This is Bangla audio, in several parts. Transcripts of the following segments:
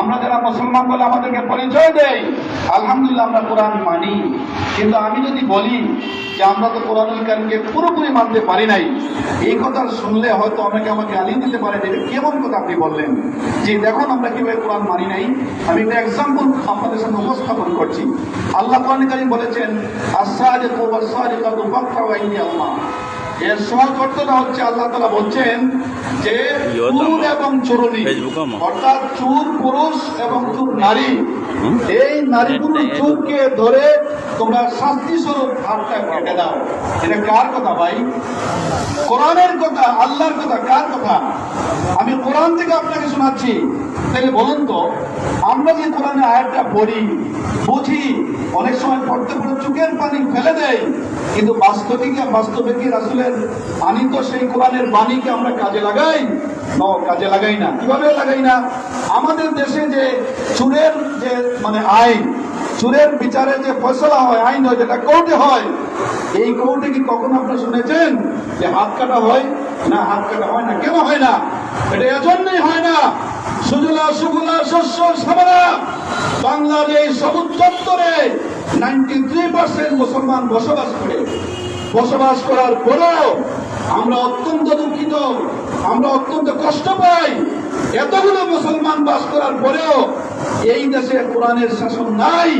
আমরা যারা মুসলমান বলে আমাদেরকে পরিচয় দেয় আলহামদুলিল্লাহ আমরা কোরআন মানি। কিন্তু আমি যদি বলি যে আমরা তো কোরআনুল কারিমকে পুরোপুরি মানতে পারি নাই, এই কথা শুনলে হয়তো অনেকে আমাকে আলিম দিতে পারে যে কেমন কথা আপনি বললেন? যে দেখুন, আমরা কীভাবে কোরআন মানি নাই। আমি একটা এক্সাম্পল আপনাদের সামনে উপস্থাপন করছি। আল্লাহ কোরআন কারিম বলেছেন ওয়াইনি আল্লাহ। এর সহজ অর্থটা হচ্ছে আল্লাহ তালা বলছেন যে চুর এবং চুরুনি। অর্থাৎ চুর পুরুষ এবং চুর নারী। এই নারী পুরুষ চুরকে ধরে তোমরা শাস্তি স্বরূপ হাতটা কেটে দাও। এটা কার কথা ভাই? কোরআনের কথা, আল্লাহর কথা, কার কথা? আমি কোরআন থেকে আপনাকে শোনাচ্ছি। তাহলে বলুন তো, আমরা যে কোরআনের আয়াতটা পড়ি, বুঝি, অনেক সময় পড়তে পড়ে চোখের পানি ফেলে দেয় কিন্তু বাস্তবে কি বাস্তবে কি রাসুলের আনি তো সেই কোরআনের বাণীকে আমরা কাজে লাগাই? কাজে লাগাই না। কীভাবে লাগাই না? আমাদের দেশে যে চুরের যে মানে আইন চুরের বিচারে যে ফসলা হয়, আইন হয়, যেটা কোর্টে হয়, এই কোর্টে কি কখনো আপনি শুনেছেন যে হাত কাটা হয়? না, হাত কাটা হয় না। কেন হয় না? এটা এজন্যই হয় না। সুজলা সুফলা শস্য বাংলার এই সবুজ চত্বরে নাইনটি থ্রি পার্সেন্ট মুসলমান বসবাস করে। বসবাস করার পরেও আমরা অত্যন্ত দুঃখিত, আমরা অত্যন্ত কষ্ট পাই। এতগুলো মুসলমান বাস করার পরেও এই দেশে কোরআনের শাসন নাই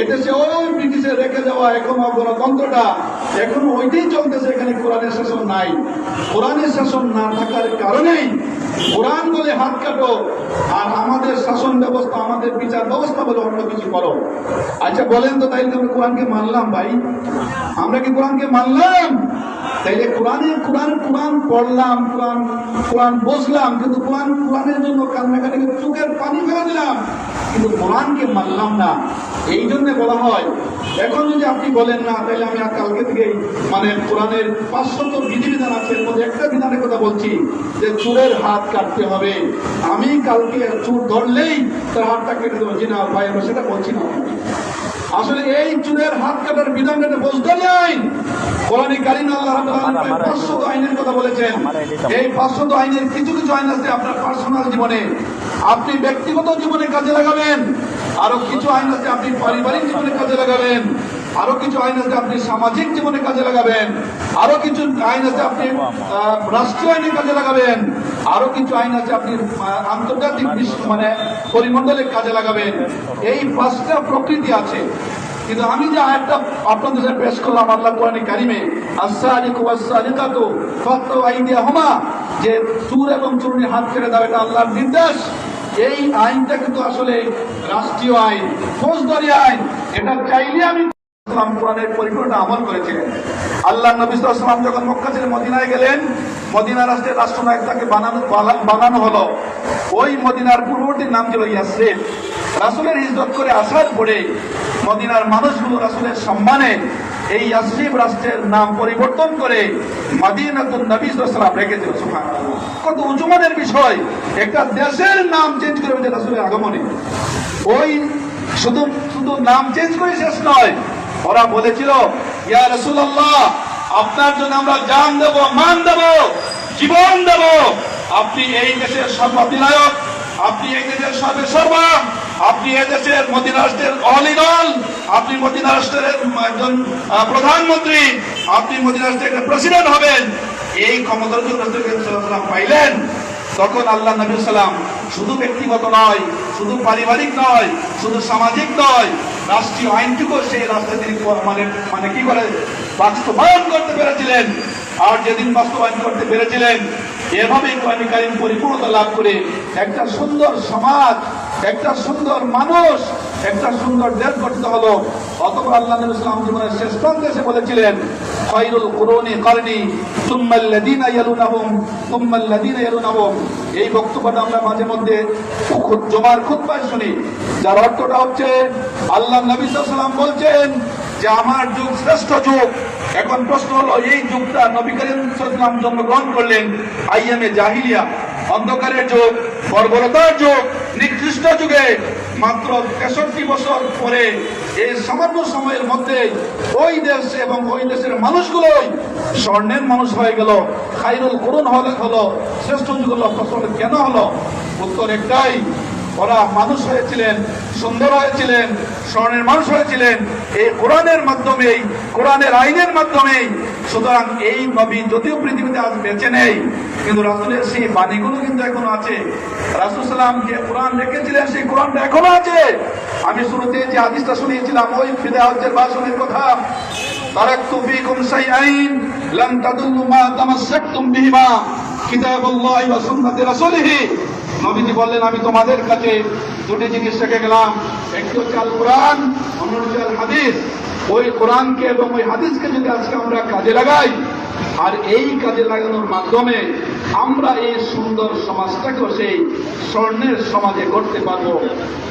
এদেশে ওই ব্রিটিশে রেখে দেওয়া এখনও গণতন্ত্রটা এখনও ওইটাই চলতেছে, এখানে কোরআনের শাসন নাই। কোরআনের শাসন না থাকার কারণেই কোরআন বলে হাত কাটো, আর আমাদের শাসন ব্যবস্থা, আমাদের বিচার ব্যবস্থা বলে, অন্য কিছু করো। আচ্ছা বলেন তো, তাইলে আমরা কোরআনকে মানলাম ভাই। আমরা কি কোরআনকে মানলাম? তাইলে কোরআনের কোরআন কোরআন পড়লাম, কোরআন কোরআন বসলাম কিন্তু কোরআন, কোরআনের জন্য কান্নাকাটিকে চোখের পানি ফেলে দিলাম। কিন্তু কোরআনকে মানলাম না। এই জন্য বলা হয়, এখন যদি আপনি বলেন না তাহলে আমি আর কালকে থেকে মানে কোরআনের পাঁচশত বিধিবিধান আছে, এর মধ্যে একটা বিধানের কথা বলছি, যে চুরের হাত কাটতে হবে। আমি কালকে চুর ধরলেই তার হাতটা কেটে দেবো। জি না ভাই আমরা সেটা বলছি না। আসলে এই চুরের হাত কাটার কোরআনে কারিম আল্লাহ পাঁচশত আইনের কথা বলেছেন। এই পাঁচশত আইনের কিছু কিছু আইন আছে আপনার পার্সোনাল জীবনে। আপনি ব্যক্তিগত জীবনে কাজে লাগাবেন আরও কিছু আইন আছে আপনি পারিবারিক জীবনে কাজে লাগাবেন আরও কিছু আইন আছে আপনি সামাজিক জীবনে কাজে লাগাবেন আরও কিছু আইন আছে আপনি রাষ্ট্রীয় আইনে কাজে লাগাবেন। আরও কিছু আইন আছে আপনি আন্তর্জাতিক মানে পরিমণ্ডলে কাজে লাগাবেন। এই পাঁচটা প্রকৃতি আছে। কিন্তু আমি যে আয়াতটা আপনাদের সাথে পেশ করলাম আল্লাহ কোরআনে কারিমে যে চুর এবং চুরনি হাত কেটে দাও এটা আল্লাহর নির্দেশ। এই আইনটা কিন্তু আসলে রাষ্ট্রীয় আইন, ফৌজদারি আইন। এটা চাইলে আমি কোরআনের পরিপূর্ণ আমল করেছিলেন। আল্লাহ নবী সাল্লাম যখন মক্কা ছেড়ে মদিনায় গেলেন মদিনা রাষ্ট্রের রাষ্ট্রনায়ক তাকে বানানো বানানো হলো। ওই মদিনার পূর্ববর্তী নাম ছিল ইয়াসরিফ রাসুলের ইজ্জত করে আসার পরে মদিনার মানুষগুলো রাসুলের সম্মানে এই ইয়াসরিফ রাষ্ট্রের নাম পরিবর্তন করে মাদিনাতুন নবী সাল্লাম রেখেছিল সুবহানাল্লাহ। কত উজুমানের বিষয়। একটা দেশের নাম চেঞ্জ করে হয়েছে রাসুলের আগমনে। ওই শুধু শুধু নাম চেঞ্জ করে শেষ নয়, ওরা বলেছিল, ইয়া রসুল্লাহ আপনার জন্য আমরা জান দেব, মান দেব, জীবন দেব। আপনি এই দেশের সর্বাধিনায়ক, আপনি এই দেশের সর্বে সর্বা আপনি এই দেশের মদিনা রাষ্ট্রের অলিগল আপনি মদিনা রাষ্ট্রের একজন প্রধানমন্ত্রী, আপনি মদিনা রাষ্ট্রের প্রেসিডেন্ট হবেন। এই রাসূলুল্লাহ পাইলেন, তখন আল্লাহ নবী সাল্লাম শুধু ব্যক্তিগত নয়, শুধু পারিবারিক নয়, শুধু সামাজিক নয় রাষ্ট্রীয় আইনটুকু সেই রাস্তায় তিনি মানে মানে কি করে বাস্তবায়ন করতে পেরেছিলেন? আর যেদিন বাস্তবায়ন করতে পেরেছিলেন এভাবেই কোরআন পরিপূর্ণতা লাভ করে একটা সুন্দর সমাজ, একটা সুন্দর মানুষ, একটা সুন্দর দেশ গঠিত হলো। অতপর আল্লাহ ইসলাম জীবনের শেষ প্রান্তে এসে বলেছিলেন খৈরুল কুরুনি করনি তুম্মাল্লাযীনা ইয়ালুনাহুম তুম্মাল্লাযীনা ইয়ালুনাহুম। এই বক্তব্যটা আমরা মাঝে মধ্যে জমার খুতবায় শুনি। যার অর্থটা হচ্ছে, আল্লাহ নবী ওয়াসাল্লাম বলছেন যে আমার যুগ শ্রেষ্ঠ যুগ। এখন প্রশ্ন হলো, এই যুগটা নবী করিম জন্মগ্রহণ করলেন আইয়ামে জাহিলিয়া, অন্ধকারের যুগ, বর্বরতার যুগ, নিকৃষ্ট যুগে। মাত্র তেষট্টি বছর পরে এই সামান্য সময়ের মধ্যে ওই দেশ এবং ওই দেশের মানুষগুলোই স্বর্ণের মানুষ হয়ে গেল। খাইরুল করুন হলে, হলো, শ্রেষ্ঠ যুগ হলো কেন হলো? উত্তর একটাই ওরা মানুষ হয়েছিলেন, সুন্দর হয়েছিলেন, স্বর্ণের মানুষ হয়েছিলেন। এই কোরআনের মাধ্যমেই, কোরআনের আইনের মাধ্যমেই। সুতরাং এই নবী যদিও পৃথিবীতে আজ বেঁচে নেই, কিন্তু রাসুলের সেই বাণীগুলো কিন্তু এখনও আছে। রাসুল সাল্লাম যে কোরআন রেখেছিলেন সেই কোরআনটা এখনও আছে। আমি শুরুতে যে আদিশটা শুনিয়েছিলাম, ওই ফিদা হজ্জের ভাষণের কথা। তারাক্তু ফীকুম শাইআইন লান মা ওয়া রাসূলিহি। নবীজি বললেন, আমি তোমাদের কাছে দুটি জিনিস রেখে গেলাম। একটি হচ্ছে আল কোরআন, অন্য হচ্ছে আল হাদিস। ওই কোরআনকে এবং ওই হাদিসকে যদি আজকে আমরা কাজে লাগাই, আর এই কাজে লাগানোর মাধ্যমে আমরা এই সুন্দর সমাজটাকেও সেই স্বর্ণের সমাজে করতে পারব।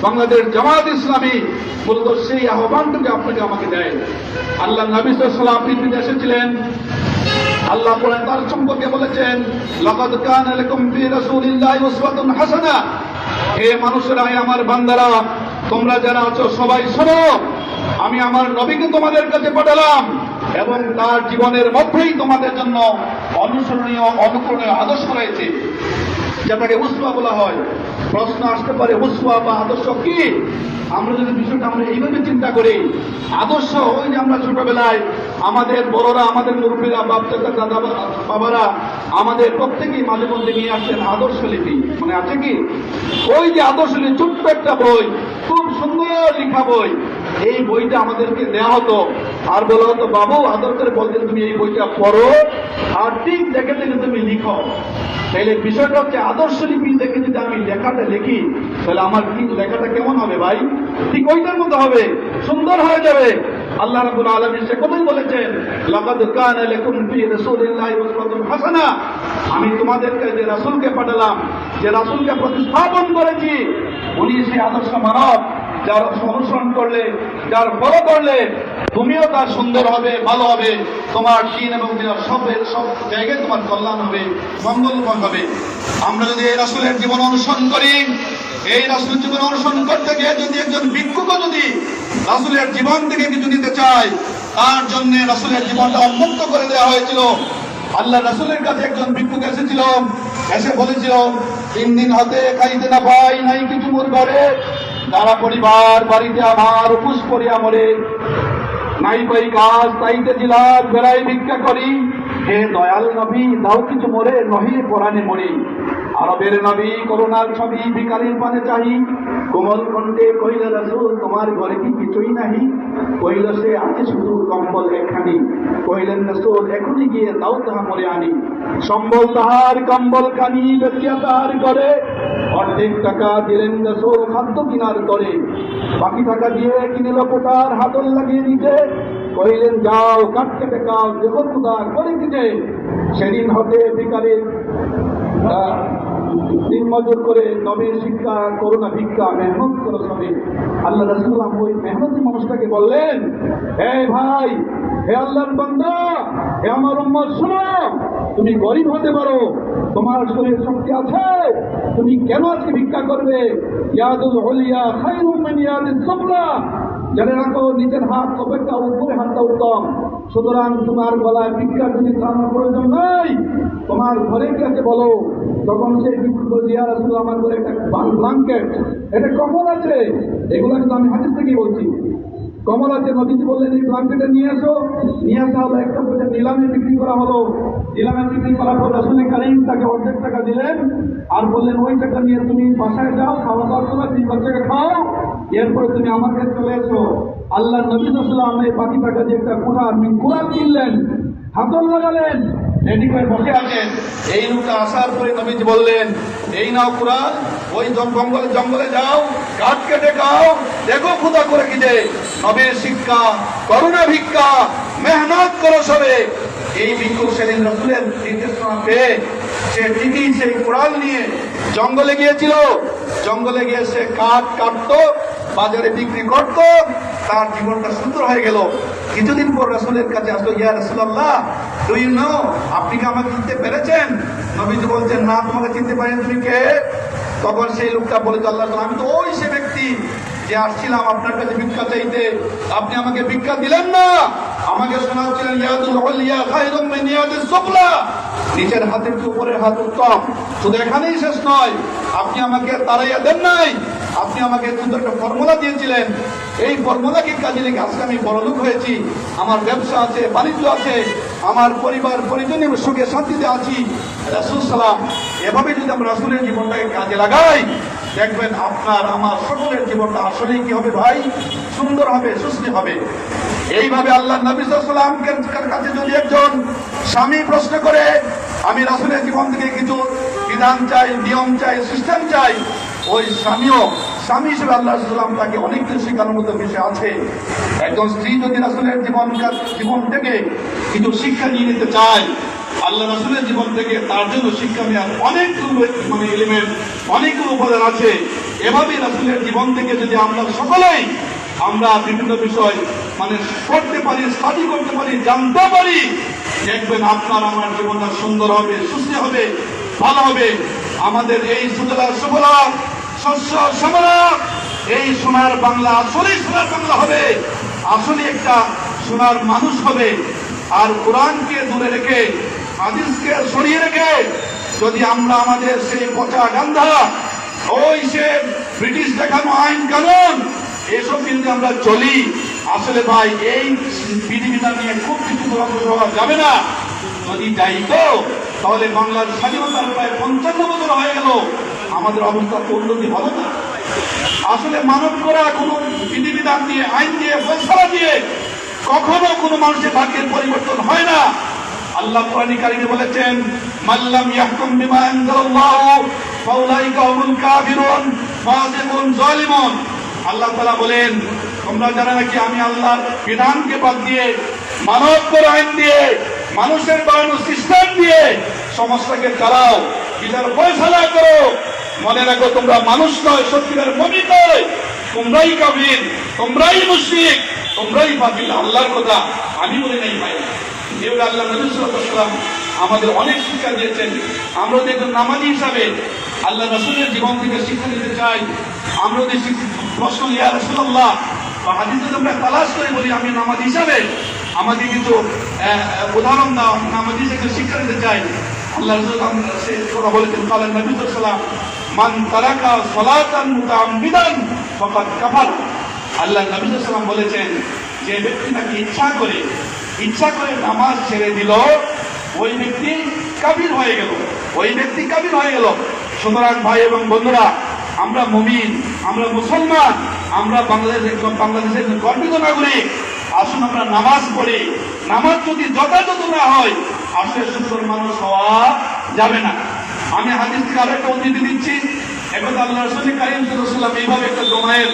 বাংলাদেশ জামাত ইসলামী মূলত সেই আহ্বানটুকু আপনাকে আমাকে দেয়। আল্লাহ নবী সাল্লাম পৃথিবীতে এসেছিলেন। আল্লাহ কোরআন তার সম্পর্কে বলেছেন, লাকাদ কানা লাকুম ফি রাসূলিল্লাহি উসওয়াতুন হাসানা। হে মানুষেরা হে আমার বান্দারা, তোমরা যারা আছো সবাই শোনো, আমি আমার নবীকে তোমাদের কাছে পাঠালাম এবং তার জীবনের মধ্যেই তোমাদের জন্য অনুসরণীয়, অনুকরণীয় আদর্শ রয়েছে। যেটাকে উসওয়া বলা হয়। প্রশ্ন আসতে পারে উসওয়া বা আদর্শ কি? আমরা যদি বিষয়টা আমরা এইভাবে চিন্তা করি, আদর্শ ওই যে আমরা ছোটবেলায় আমাদের বড়রা, আমাদের মুরব্বীরা বাপ চাচা দাদা, বাবারা আমাদের প্রত্যেকেই মাঝে মধ্যে নিয়ে আসছেন আদর্শ লিপি। মানে আছে কি? ওই যে আদর্শ লিপি, ছোট্ট একটা বই, খুব সুন্দর লেখা বই। এই বইটা আমাদেরকে দেওয়া হতো। আর বলা তো, বাবু, আদর করে বলতেন তুমি এই বইটা পড়ো। আর ঠিক দেখে দেখে তুমি লিখো তাহলে বিষয়টা হচ্ছে আদর্শ লিপি দেখে যদি আমি লেখাটা লিখি, তাহলে আমার লেখাটা কেমন হবে ভাই? ঠিক ওইটার মতো হবে, সুন্দর হয়ে যাবে। আল্লাহ রাব্বুল আলামিন সে কথাই বলেছেন, লাকাদ হাসানা। আমি তোমাদেরকে যে রাসূলকে পাঠালাম, যে রাসূলকে প্রতিস্থাপন করেছি, উনি সেই আদর্শ মানব, যার অনুসরণ করলে, যার বড় করলে, তুমিও তার সুন্দর হবে, ভালো হবে, তোমার দিন এবং দিনের সব সব জায়গায় তোমার কল্যাণ হবে, মঙ্গলময় হবে। আমরা যদি এই রাসুলের জীবন অনুসরণ করি এই রাসুল জীবন অনুসরণ করতে গিয়ে যদি একজন ভিক্ষুকও যদি রাসুলের জীবন থেকে কিছু নিতে চায়, তার জন্য রাসুলের জীবনটা উন্মুক্ত করে দেওয়া হয়েছিল। আল্লাহ রাসুলের কাছে একজন ভিক্ষুক এসেছিল, এসে বলেছিল, তিন দিন হাতে খাইতে না পাই নাই কিছু মোর ঘরে তারা পরিবার বাড়িতে আমার উপোস করিয়া মরে নাই পাই কাজ, তাইতে দিলাম বেড়াই ভিক্ষা করি। হে দয়াল নবী, দাও কিছু মরে নহি পরাণে মরি। আরবের নবী করোনার ছবি ভিকারির পানে চাহি। কোমল কণ্ঠে কইল রাসূল, তোমার ঘরে কি কিছুই নাহি? কইল সে আছে শুধু কম্বল একখানি। কইলেন রাসূল, এখনই গিয়ে দাও তাহা মরে আনি। সম্বল তাহার কম্বল খানি বেচিয়া তাহার করে অর্ধেক টাকা দিলেন রাসূল খাদ্য কিনার করে বাকি টাকা দিয়ে কিনে লোকটার হাতল লাগিয়ে দিতে। কইলেন যাও কাঠ কেটে কাও দেহ খুদা করে দিতে সেদিন হতে দিন মজুর করে নবীর শিক্ষা, করোনা ভিক্ষা, মেহনত করো সবে আল্লাহ রাসুল্লাহ ওই মেহনতি মানুষটাকে বললেন, হে ভাই, হে আল্লাহর বান্দা, হে আমার উম্মত, শোনো, তুমি গরিব হতে পারো, তোমার শরীরে শক্তি আছে, তুমি কেন আজকে ভিক্ষা করবে? ইয়াদুল হলিয়া খাইরুম মিন ইয়াদিস জেনে রাখো, নিজের হাত অপেক্ষা উপরে হাতটা উত্তম। সুতরাং তোমার গলায় ভিক্ষার যদি চালানোর প্রয়োজন নাই, তোমার ঘরে গিয়ে বলো, তখন সেই বিক্ষুব্ধ জিয়ার আসলে আমার ঘরে একটা ব্লাঙ্কেট এটা কমন আছে, এগুলো কিন্তু আমি হাতের থেকেই বলছি। কমল আছে নদীজি বললেন, এই ব্লাঙ্কেটে নিয়ে আসো। নিয়ে আসা হলো একটা পয়সা নিলামে বিক্রি করা হলো। নিলামে বিক্রি করার পর রাসুল কারিম তাকে অর্ধেক টাকা দিলেন আর বললেন, ওই টাকা নিয়ে তুমি বাসায় যাও, খাওয়া দাওয়া করো, তিন বাচ্চাকে খাও। এরপরে তুমি আমার কাছে চলে এসো। আল্লাহ নবী সাল্লাম এই বাকি টাকা দিয়ে একটা কোরআন কোরআন কিনলেন, হাতল লাগালেন। এই লোকটা আসার পরে নবীজি বললেন, এই নাও কোরআন, ওই জঙ্গলে জঙ্গলে যাও কাঠ কেটে খাও, দেখো খুদা করে কি যে নবীর শিক্ষা, করুণা ভিক্ষা, মেহনত করো সবে। এই ভিক্ষুক সেদিন রসুলের নির্দেশনা পেয়ে সে ঠিকই সেই কোরআন নিয়ে জঙ্গলে গিয়েছিল। জঙ্গলে গিয়ে সে কাঠ কাটতো বাজারে বিক্রি করত, তার জীবনটা সুন্দর হয়ে গেল। কিছুদিন পর রসুলের কাছে আসলো, ইয়া রসুল্লাহ ডু ইউ আপনি কি আমাকে চিনতে পেরেছেন? নবীজি বলছেন, না, তোমাকে চিনতে পারেন, তুমি কে? তখন সেই লোকটা বলে, আল্লাহ আমি তো ওই সে ব্যক্তি যে আসছিলাম আপনার কাছে ভিক্ষা চাইতে। আপনি আমাকে ভিক্ষা দিলেন না। আমাকে শোনাচ্ছিলেন নিচের হাতের উপরের হাত উত্তম। শুধু এখানেই শেষ নয়, আপনি আমাকে তারাইয়া দেন নাই। আপনি আমাকে কিন্তু একটা ফর্মুলা দিয়েছিলেন। এই ফর্মুলাকে কাজে লেগে আজকে আমি বড়লোক হয়েছি। আমার ব্যবসা আছে, বাণিজ্য আছে, আমার পরিবার, পরিজনের সুখে শান্তিতে আছি। রাসুল সালাম, এভাবে যদি আমরা রাসুলের জীবনটাকে কাজে লাগাই, দেখবেন আপনার, আমার সকলের জীবনটা আসলে কি হবে ভাই? সুন্দর হবে, সুস্থ হবে। এইভাবে আল্লাহ নবী সাল্লামের কাছে যদি একজন স্বামী প্রশ্ন করে, আমি রাসুলের জীবন থেকে কিছু বিধান চাই, নিয়ম চাই, সিস্টেম চাই ওই স্বামীও, স্বামী হিসেবে আল্লাহ সাল্লাম তাকে অনেক কিছু শেখানোর মতো বিষয় আছে। একজন স্ত্রী যদি রাসুলের জীবন জীবন থেকে কিছু শিক্ষা নিয়ে নিতে চায়, আল্লাহ রাসুলের জীবন থেকে তার জন্য শিক্ষা নেওয়ার অনেকগুলো মানে এলিমেন্ট অনেকগুলো উপাদান আছে। এভাবেই রাসুলের জীবন থেকে যদি আমরা সকলেই আমরা বিভিন্ন বিষয় মানে করতে পারি স্টাডি করতে পারি, জানতে পারি, দেখবেন আপনার আমার জীবনটা সুন্দর হবে, সুস্থ হবে, ভালো হবে। আমাদের এই সুজলা সুফলা শস্য শ্যামলা এই সোনার বাংলা, আসলেই সোনার বাংলা হবে। আসলে একটা সোনার মানুষ হবে। আর কোরআনকে দূরে রেখে, হাদিসকে সরিয়ে রেখে, যদি আমরা আমাদের সেই পচা গান্ধা, ওই সে ব্রিটিশ দেখানো আইন কানুন, এসব কিন্তু আমরা চলি। আসলে ভাই, এই বিধিবিধান নিয়ে খুব কিছু হওয়া যাবে না। যদি যাই তো, তাহলে বাংলার স্বাধীনতার প্রায় পঞ্চান্ন বছর হয়ে গেল। আমাদের অবস্থা তো উন্নতি হবে না। আসলে মানব করা কোনো বিধিবিধান দিয়ে, আইন দিয়ে, ফয়সলা দিয়ে কখনো কোনো মানুষের ভাগ্যের পরিবর্তন হয় না। আল্লাহ কোরআন কারিমে বলেছেন মাল্লাম ইয়াহকুম বিমা আনজালাল্লাহু ফাউলাইকা হুমুল কাফিরুন জালিমুন। আল্লাহ তাআলা বলেন, তোমরা যারা নাকি আমি আল্লাহর বিধানকে বাদ দিয়ে, মানব করে আইন দিয়ে, মানুষের বানানো সিস্টেম দিয়ে সমস্যাকে চালাও, বিচার ফয়সালা করো মনে রাখো তোমরা মানুষ নয় সত্যিকার মমিন নয়। তোমরাই কাবির তোমরাই মুশরিক তোমরাই বাতিল আল্লাহর কথা আমি বলে নাই ভাই। যেভাবে আল্লাহ নবী আমাদের অনেক শিক্ষা দিয়েছেন। আমরা যদি একজন নামাজি হিসাবে আল্লাহ রসুলের জীবন থেকে শিক্ষা নিতে চাই আমরা যদি প্রশ্ন ইয়া রসুল্লাহ বা হাদিসে আমরা তালাশ করে বলি আমি নামাজ হিসাবে আমাদের আহ, উদাহরণ দাও নামাজি হিসেবে শিক্ষা নিতে চাই। আল্লাহ রসুল কথা বলেছেন কালেন নবী সাল্লাম মান তারাকা সলাতান মুতাআম্মিদান, ফাকাদ আল্লাহ নবী বলেছেন, যে ব্যক্তি নাকি ইচ্ছা করে ইচ্ছা করে নামাজ ছেড়ে দিল, ওই ব্যক্তি কাবির হয়ে গেল, ওই ব্যক্তি কাবির হয়ে গেল। সুতরাং ভাই এবং বন্ধুরা, আমরা মুমিন, আমরা মুসলমান, আমরা বাংলাদেশ, বাংলাদেশের গর্বিত নাগরিক। আসুন আমরা নামাজ পড়ি। নামাজ যদি যথাযথ না হয়, আসলে সুন্দর মানুষ হওয়া যাবে না। আমি হাদিস থেকে আরও একটা উদ্ধৃতি দিচ্ছি। এখন আল্লাহ রসুল কারিম সাল্লাম এইভাবে একটা জমায়ের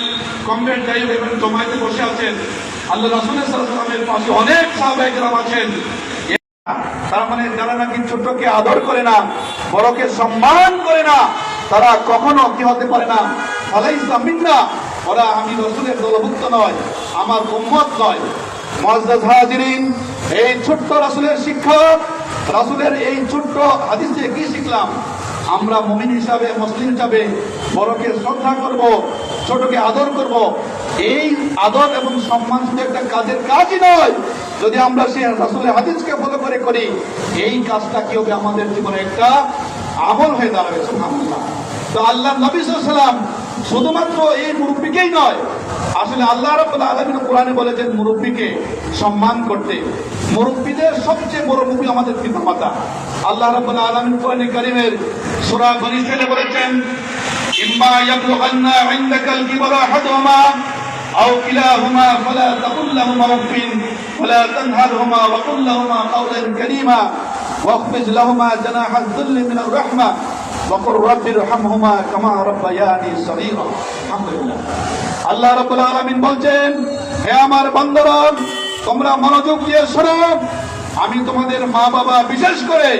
যাই হোক এবং জমায়েতে বসে আছেন। আল্লাহ রসুল সাল্লামের পাশে অনেক সাহাবাহিকরাম আছেন। তার মানে যারা নাকি ছোটকে আদর করে না, বড়কে সম্মান করে না, তারা কখনো কি হতে পারে না? ফলাই ইসলামিন না ওরা আমি রসুলের দলভুক্ত নয়, আমার উম্মত নয়। হাজিরিন, এই ছোট্ট রাসুলের শিক্ষক রাসুলের এই ছোট্ট হাদিস থেকে কি শিখলাম? আমরা মুমিন হিসাবে, মুসলিম হিসাবে বড়কে শ্রদ্ধা করব, ছোটকে আদর করব। এই আদর এবং সম্মান শুধু একটা কাজের কাজই নয়, যদি আমরা সেই রাসুলের হাদিসকে ফলো করে করি, এই কাজটা কি হবে আমাদের জীবনে একটা আমল হয়ে দাঁড়াবে তো আল্লাহ নবী সাল্লাম শুধুমাত্র এই মুরব্বীকেই নয় আসলে আল্লাহ রাব্বুল আলামিন কোরআনে বলেছেন মুরব্বীকে সম্মান করতে মুরব্বীদের সবচেয়ে বড় মুরব্বী আমাদের পিতামাতা আল্লাহ রাব্বুল আলামিন কোরআনে কারীমের সূরা বনী ইসরাইলে বলেছেন ইম্মা ইয়াবলুগান্না ইনদাকাল কিবরা আহাদুহুমা أو كلاهما فلا تقل لهما أف ولا تنهرهما وقل لهما قولا كريما واخفض لهما جناح الذل من الرحمة وقل رب ارحمهما كما ربياني صغيرا الحمد لله আল্লাহ রাব্বুল আলামিন বলছেন হে আমার বান্দারা তোমরা মনোযোগ দিয়ে শোনো আমি তোমাদের মা বাবা বিশেষ করে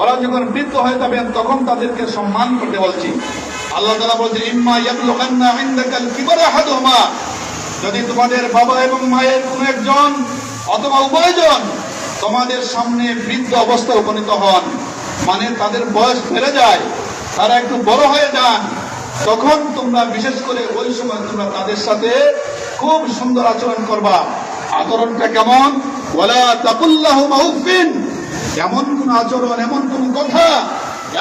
ওরা যখন বৃদ্ধ হয়ে যাবেন তখন তাদেরকে সম্মান করতে বলছি আল্লাহ তাআলা বলছেন ইম্মা ইয়াবলুগান্না ইনদাকাল কিবরা আহাদুহুমা যদি তোমাদের বাবা এবং মায়ের কোন একজন অথবা উভয়জন তোমাদের সামনে বৃদ্ধ অবস্থা উপনীত হন মানে তাদের বয়স বেড়ে যায় তারা একটু বড় হয়ে যান। তখন তোমরা বিশেষ করে ওই সময় তোমরা তাদের সাথে খুব সুন্দর আচরণ করবা। আচরণটা কেমন? এমন কোন আচরণ, এমন কোন কথা,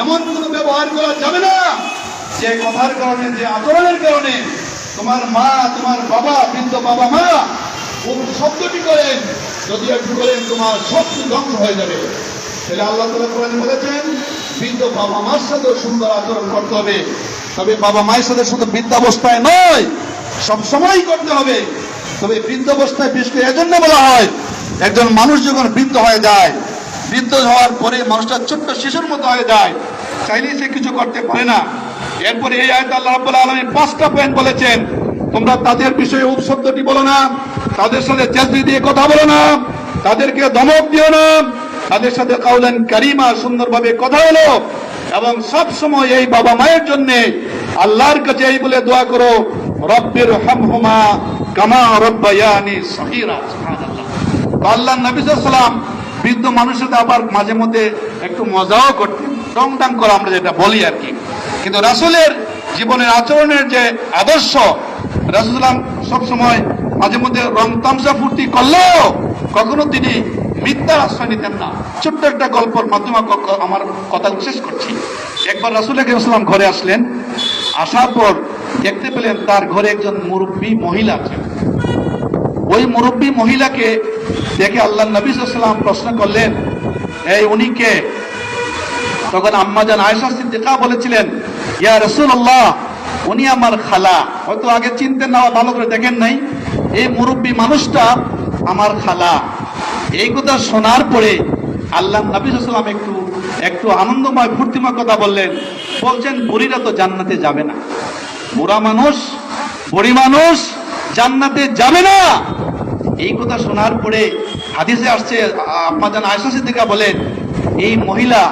এমন কোন ব্যবহার করা যাবে না। যে কথার কারণে, যে আচরণের কারণে তোমার মা, তোমার বাবা, বৃদ্ধ বাবা মা কোন শব্দটি করেন, যদি একটু করেন, তোমার শব্দ ধ্বংস হয়ে যাবে। তাহলে আল্লাহ তালা কোরআনে বলেছেন বৃদ্ধ বাবা মার সাথেও সুন্দর আচরণ করতে হবে। তবে বাবা মায়ের সাথে শুধু বৃদ্ধাবস্থায় নয়, সব সময় করতে হবে। তবে বৃদ্ধাবস্থায় করে এজন্য বলা হয়, একজন মানুষ যখন বৃদ্ধ হয়ে যায়, বৃদ্ধ হওয়ার পরে মানুষটা ছোট্ট শিশুর মতো হয়ে যায়, চাইলেই সে কিছু করতে পারে না। এরপরে এই আয়ত আল্লাহ রাব্বুল আলামিন পাঁচটা পয়েন্ট বলেছেন। তোমরা তাদের বিষয়ে উপশব্দটি বলো না, তাদের সাথে চেষ্টি দিয়ে কথা বলো না, তাদেরকে ধমক দিও না তাদের সাথে কাউলেন কারিমা সুন্দরভাবে কথা হলো এবং সব সময় এই বাবা মায়ের জন্য আল্লাহর কাছে এই বলে দোয়া করো, রব্বির হামহুমা কামা রব্বায়ানি সহিরা আল্লাহ নবী বৃদ্ধ মানুষের আবার মাঝে মধ্যে একটু মজাও করতেন। টং টাং করা আমরা যেটা বলি আর কি। কিন্তু রাসূলের জীবনের আচরণের যে আদর্শ রাসুলাম সবসময় মাঝে মধ্যে রং তামসা ফুর্তি করলেও কখনো তিনি মিথ্যার আশ্রয় নিতেন না। ছোট্ট একটা গল্পর মাধ্যমে আমার কথা শেষ করছি। একবার রাসুল ইসলাম ঘরে আসলেন। আসার পর দেখতে পেলেন তার ঘরে একজন মুরব্বী মহিলা আছেন ওই মুরব্বী মহিলাকে দেখে আল্লাহ নবী সাল্লাম প্রশ্ন করলেন, এই উনি কে? তখন আম্মাজান আয়েশা সিদ্দিকা বলেছিলেন, ইয়া রাসূলুল্লাহ, উনি আমার খালা। হয়তো আগে চিনতেন না ভালো করে দেখেন নাই। এই মুরব্বী মানুষটা আমার খালা। এই কথা শোনার পরে আল্লাহ নবী একটু একটু আনন্দময়, ফুর্তিময় কথা বললেন। বলছেন, বুড়িরা তো জান্নাতে যাবে না। বুড়া মানুষ, বুড়ি মানুষ জান্নাতে যাবে না। এই কথা শোনার পরে হাদিসে আসছে আপনার যেন আয়সা সিদ্দিকা বলেন, এই মহিলা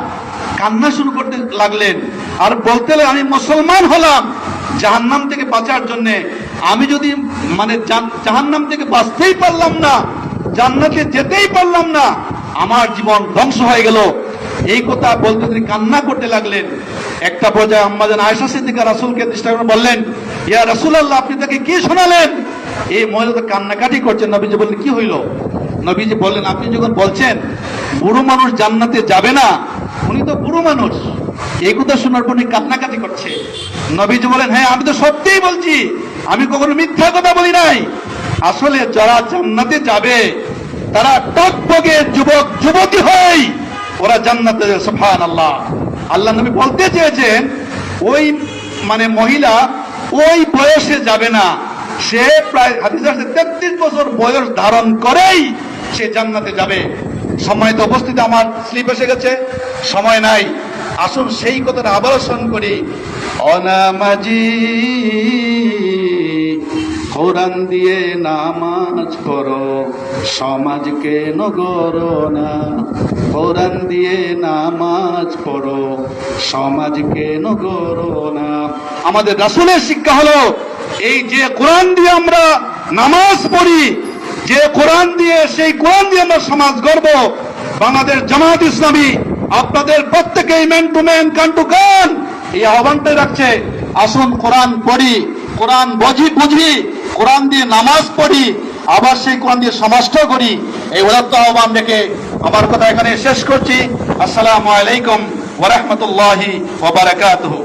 কান্না শুরু করতে লাগলেন আর বলতে আমি মুসলমান হলাম জাহান্নাম থেকে বাঁচার জন্যে। আমি যদি মানে জাহান্নাম থেকে বাঁচতেই পারলাম না জান্নাতে যেতেই পারলাম না। আমার জীবন ধ্বংস হয়ে গেল। এই কথা বলতে তিনি কান্না করতে লাগলেন, একটা পর্যায়ে আম্মাজান আয়সা সিদ্দিকা রাসূলকে দৃষ্টি করে বললেন, ইয়া রাসুল আল্লাহ আপনি তাকে কি শোনালেন? এই মহিলা তো কান্নাকাটি করছেন। নবীজি বললেন, কি হইল? নবীজি বললেন, আপনি যখন বলছেন, বুড়ো মানুষ জান্নাতে যাবে না, উনি তো বুড়ো মানুষ। এই কথা শোনার পর কান্নাকাটি করছে। নবীজি বলেন হ্যাঁ আমি তো সত্যিই বলছি। আমি কখনো মিথ্যা কথা বলি নাই। আসলে যারা জান্নাতে যাবে, তারা টকবগে যুবক যুবতী হয় ওরা জান্নাতে সুবহান আল্লাহ আল্লাহ নবী বলতে চেয়েছেন, ওই মানে মহিলা ওই বয়সে যাবে না। সে প্রায় হাদিসে তেত্রিশ বছর বয়স ধারণ করেই সে জান্নাতে যাবে। সময় তো উপস্থিত, আমার স্লিপ এসে গেছে, সময় নাই। আসুন সেই কথাটা স্মরণ করি। অনামাজি কোরআন দিয়ে নামাজ পড়ো, সমাজকে নগর না কোরআন দিয়ে নামাজ পড়ো, সমাজকে নগর না আমাদের রাসূলের শিক্ষা হলো, এই যে কোরআন দিয়ে আমরা নামাজ পড়ি, যে কোরআন দিয়ে, সেই কোরআন দিয়ে আমরা সমাজ গড়ব। বাংলাদেশ জামাত ইসলামী আপনাদের প্রত্যেকেই ম্যান টু ম্যান কান টু কান এই আহ্বানটাই রাখছে, আসুন কোরআন পড়ি, কোরআন বুঝি বুঝি। কোরআন দিয়ে নামাজ পড়ি, আবার সেই কোরআন দিয়ে সমাষ্ট করি এই উদাত্ত আহ্বান রেখে আমার কথা এখানে শেষ করছি। আসসালামু আলাইকুম ওরহমতুল্লাহি রাহমাতুল্লাহি ওয়া বারাকাতুহু।